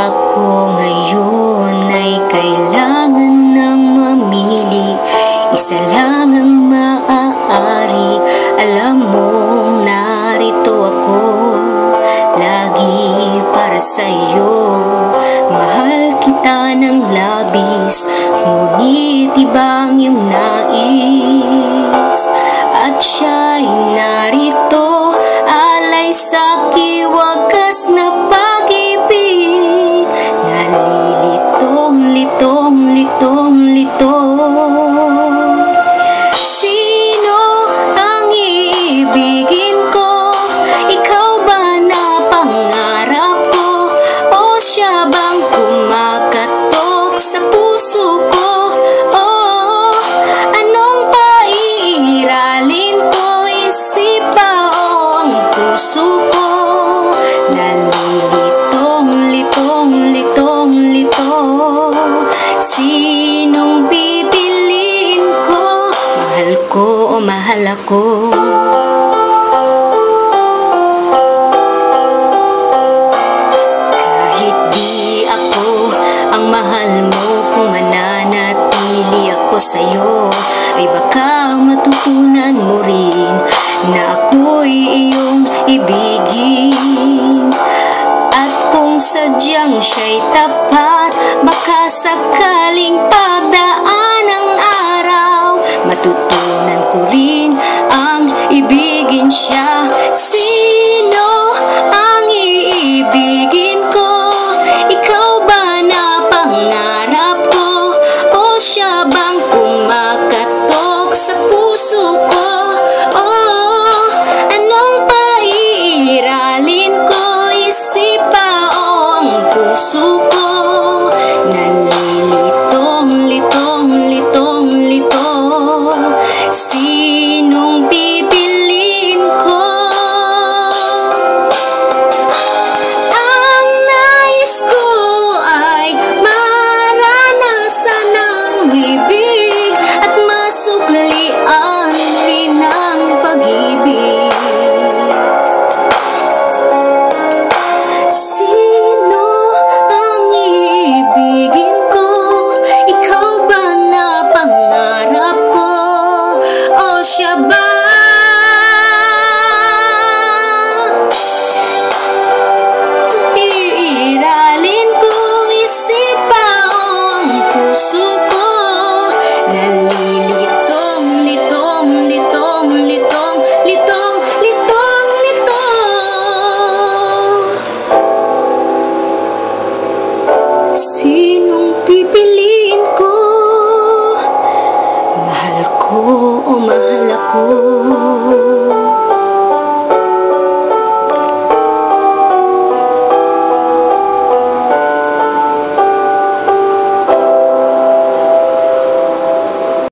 Ako ngayon ay kailangan ng mamili. Isa lang ang maaari Alam mong narito ako. Lagi para sa'yo Mahal kita ng labis Ngunit ibang iyong nais. At siya'y narito Alay sa litong, litong, litong Sino ang iibigin ko? Ikaw ba na pangarap ko? O siya bang kumakatok sa puso ko o mahal ako? Kahit di ako ang mahal mo Kung mananatili ako sa'yo Ay baka matutunan mo rin Na ako'y iyong ibigin At kung sadyang siya'y tapat Baka sakaling pagdaan ibigin siya mahal ako.